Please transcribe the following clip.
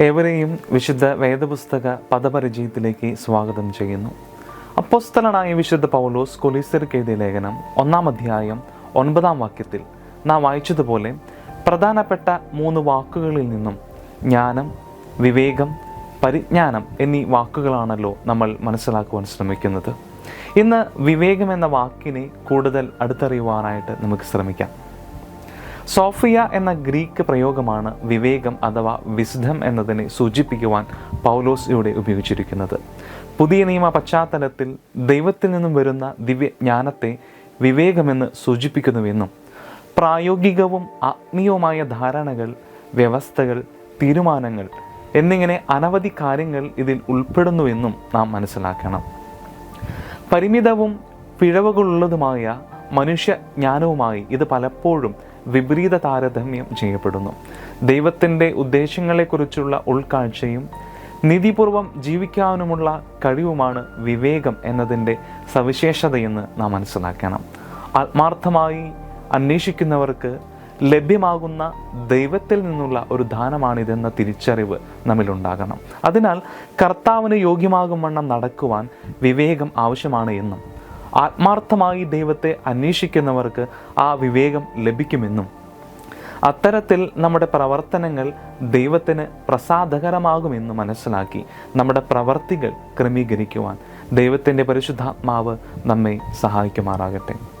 ഏവരെയും വിശുദ്ധ വേദപുസ്തക പദപരിചയത്തിലേക്ക് സ്വാഗതം ചെയ്യുന്നു. അപ്പോസ്തലനായ വിശുദ്ധ പൗലോസ് കൊലീസർക്ക് ലേഖനം ഒന്നാം അധ്യായം ഒൻപതാം വാക്യത്തിൽ നാം വായിച്ചതുപോലെ പ്രധാനപ്പെട്ട മൂന്ന് വാക്കുകളിൽ നിന്നും ജ്ഞാനം വിവേകം പരിജ്ഞാനം എന്നീ വാക്കുകളാണല്ലോ നമ്മൾ മനസ്സിലാക്കുവാൻ ശ്രമിക്കുന്നത്. ഇന്ന് വിവേകം എന്ന വാക്കിനെ കൂടുതൽ അടുത്തറിയുവാനായിട്ട് നമുക്ക് ശ്രമിക്കാം. സോഫിയ എന്ന ഗ്രീക്ക് പ്രയോഗമാണ് വിവേകം അഥവാ വിസ്ഡം എന്നതിനെ സൂചിപ്പിക്കുവാൻ പൗലോസ് ഇവിടെ ഉപയോഗിച്ചിരിക്കുന്നത്. പുതിയ നിയമ പശ്ചാത്തലത്തിൽ ദൈവത്തിൽ നിന്നും വരുന്ന ദിവ്യജ്ഞാനത്തെ വിവേകമെന്ന് സൂചിപ്പിക്കുന്നുവെന്നും പ്രായോഗികവും ആത്മീയവുമായ ധാരണകൾ വ്യവസ്ഥകൾ തീരുമാനങ്ങൾ എന്നിങ്ങനെ അനവധി കാര്യങ്ങൾ ഇതിൽ ഉൾപ്പെടുന്നുവെന്നും നാം മനസ്സിലാക്കണം. പരിമിതവും പിഴവുകളുള്ളതുമായ മനുഷ്യ ജ്ഞാനവുമായി ഇത് പലപ്പോഴും വിപരീത താരതമ്യം ചെയ്യപ്പെടുന്നു. ദൈവത്തിന്റെ ഉദ്ദേശങ്ങളെക്കുറിച്ചുള്ള ഉൾക്കാഴ്ചയും നീതിപൂർവം ജീവിക്കാനുമുള്ള കഴിവുമാണ് വിവേകം എന്നതിന്റെ സവിശേഷതയെന്ന് നാം മനസ്സിലാക്കണം. ആത്മാർത്ഥമായി അന്വേഷിക്കുന്നവർക്ക് ലഭ്യമാകുന്ന ദൈവത്തിൽ നിന്നുള്ള ഒരു ദാനമാണിതെന്ന തിരിച്ചറിവ് നമ്മിലുണ്ടാകണം. അതിനാൽ കർത്താവിന് യോഗ്യമാകും വണ്ണം നടക്കുവാൻ വിവേകം ആവശ്യമാണ് എന്നും ആത്മാർത്ഥമായി ദൈവത്തെ അന്വേഷിക്കുന്നവർക്ക് ആ വിവേകം ലഭിക്കുമെന്നും അത്തരത്തിൽ നമ്മുടെ പ്രവർത്തനങ്ങൾ ദൈവത്തിന് പ്രസാദകരമാകുമെന്ന് മനസ്സിലാക്കി നമ്മുടെ പ്രവർത്തികൾ ക്രമീകരിക്കുവാൻ ദൈവത്തിന്റെ പരിശുദ്ധാത്മാവ് നമ്മെ സഹായിക്കുമാറാകട്ടെ.